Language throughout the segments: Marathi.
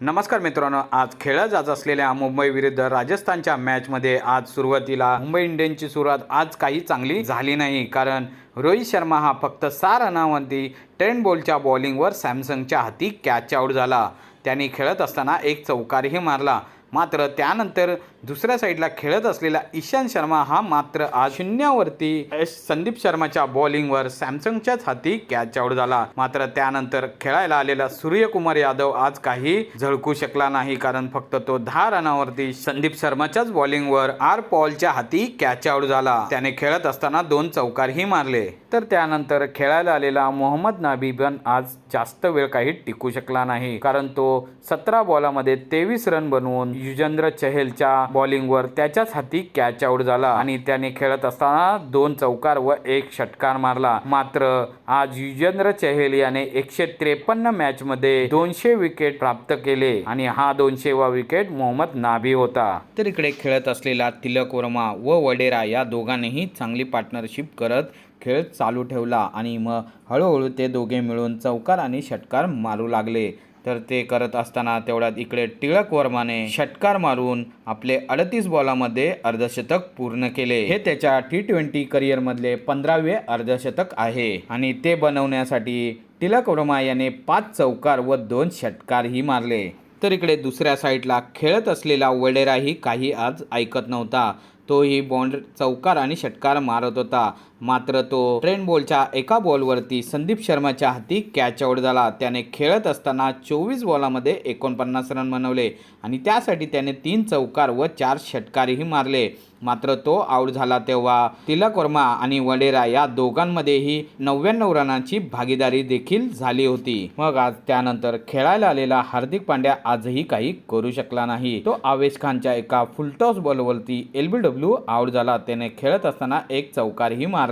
नमस्कार मित्रांनो आज खेळला जात असलेल्या मुंबई विरुद्ध राजस्थानच्या मॅचमध्ये आज सुरुवातीला मुंबई इंडियन्सची सुरुवात आज काही चांगली झाली नाही कारण रोहित शर्मा हा फक्त सहा रनावरती टेन बॉलच्या बॉलिंगवर सॅमसंगच्या हाती कॅच आऊट झाला. त्यांनी खेळत असताना एक चौकारही मारला. मात्र त्यानंतर दुसऱ्या साईडला खेळत असलेला ईशांत शर्मा हा मात्र आज शून्यावरती. एस संदीप शर्माच्या बॉलिंगवर सॅमसंगच्याच हाती कॅच आऊट झाला. मात्र त्यानंतर खेळायला आलेला सूर्यकुमार यादव आज काही झळकू शकला नाही कारण फक्त तो दहा रनावरती संदीप शर्माच्याच बॉलिंगवर आर पॉलच्या हाती कॅच आऊट झाला. त्याने खेळत असताना दोन चौकारही मारले. तर त्यानंतर खेळायला आलेला मोहम्मद नाबी पण आज जास्त वेळ काही टिकू शकला नाही कारण तो सतरा बॉलामध्ये तेवीस रन बनवून युजेंद्र चहलच्या बॉलिंगवर त्याच्याच हाती कॅच आऊट झाला. आणि त्याने खेळत असताना दोन चौकार व एक षटकार मारला. मात्र आज युजेंद्र चहल याने एकशे त्रेपन्न मॅच मध्ये दोनशे विकेट प्राप्त केले. आणि हा दोनशेवा विकेट मोहम्मद नाभी होता. तर इकडे खेळत असलेला तिलक वर्मा व वडेरा या दोघांनीही चांगली पार्टनरशिप करत खेळ चालू ठेवला. आणि मग हळूहळू ते दोघे मिळून चौकार आणि षटकार मारू लागले. तर ते करत असताना तेवढ्यात इकडे टिळक वर्माने षटकार मारून आपले अडतीस बॉलामध्ये अर्धशतक पूर्ण केले. हे त्याच्या टी ट्वेंटी करिअरमधले पंधरावे अर्धशतक आहे. आणि ते बनवण्यासाठी टिळक वर्मा याने पाच चौकार व दोन षटकारही मारले. तर इकडे दुसऱ्या साईडला खेळत असलेला वडेराही काही आज ऐकत नव्हता. तोही बॉन्ड चौकार आणि षटकार मारत होता. मात्र तो ट्रेन बॉलच्या एका बॉलवरती संदीप शर्माच्या हाती कॅच आउट झाला. त्याने खेळत असताना चोवीस बॉलामध्ये एकोणपन्नास रन बनवले आणि त्यासाठी त्याने तीन चौकार व चार षटकारही मारले. मात्र तो आऊट झाला तेव्हा तिलक वर्मा आणि वडेरा या दोघांमध्येही नव्याण्णव रनांची भागीदारी देखील झाली होती. मग आज त्यानंतर खेळायला आलेला हार्दिक पांड्या आजही काही करू शकला नाही. तो आवेश खानच्या एका फुलटॉस बॉलवरती एलबीडब्ल्यू आऊट झाला. त्याने खेळत असताना एक चौकारही मारला.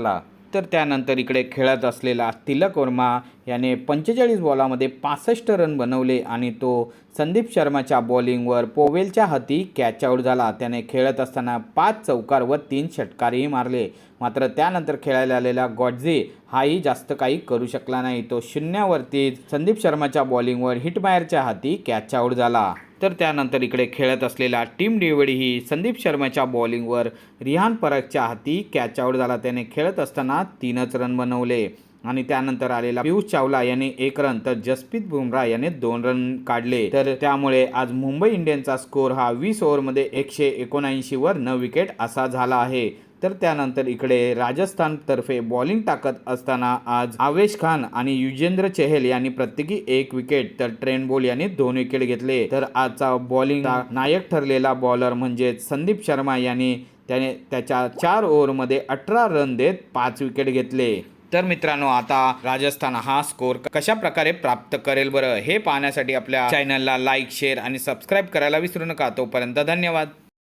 तर त्यानंतर इकडे खेळत असलेला तिलक वर्मा याने पंचेचाळीस बॉलामध्ये पासष्ट रन बनवले आणि तो संदीप शर्माच्या बॉलिंगवर पोवेलच्या हाती कॅच आऊट झाला. त्याने खेळत असताना पाच चौकार व तीन षटकारही मारले. मात्र त्यानंतर खेळायला आलेला गॉडझे हाही जास्त काही करू शकला नाही. तो शून्यावरती संदीप शर्माच्या बॉलिंगवर हिटमायरच्या हाती कॅच आऊट झाला. तर त्यानंतर इकडे खेळत असलेला टीम डेव्हिड ही संदीप शर्माच्या बॉलिंगवर रिहान परगच्या हाती कॅच आऊट झाला. त्याने खेळत असताना तीनच रन बनवले. आणि त्यानंतर आलेला पियुष चावला याने एक रन तर जसप्रीत बुमराह याने दोन रन काढले. तर त्यामुळे आज मुंबई इंडियन्सचा स्कोर हा वीस ओव्हरमध्ये एकशे एकोणऐंशी वर न विकेट असा झाला आहे. तर त्यानंतर इकडे राजस्थानतर्फे बॉलिंग टाकत असताना आज आवेश खान आणि युजेंद्र चहल यांनी प्रत्येकी एक विकेट तर ट्रेन बोल यांनी दोन विकेट घेतले. तर आजचा बॉलिंग नायक ठरलेला बॉलर म्हणजे संदीप शर्मा यांनी त्याने त्याच्या चार ओव्हरमध्ये अठरा रन देत पाच विकेट घेतले. तर मित्रांनो आता राजस्थान हा स्कोर कशा प्रकारे प्राप्त करेल बरं हे पाहण्यासाठी आपल्या चॅनलला लाईक शेअर आणि सबस्क्राईब करायला विसरू नका. तोपर्यंत धन्यवाद.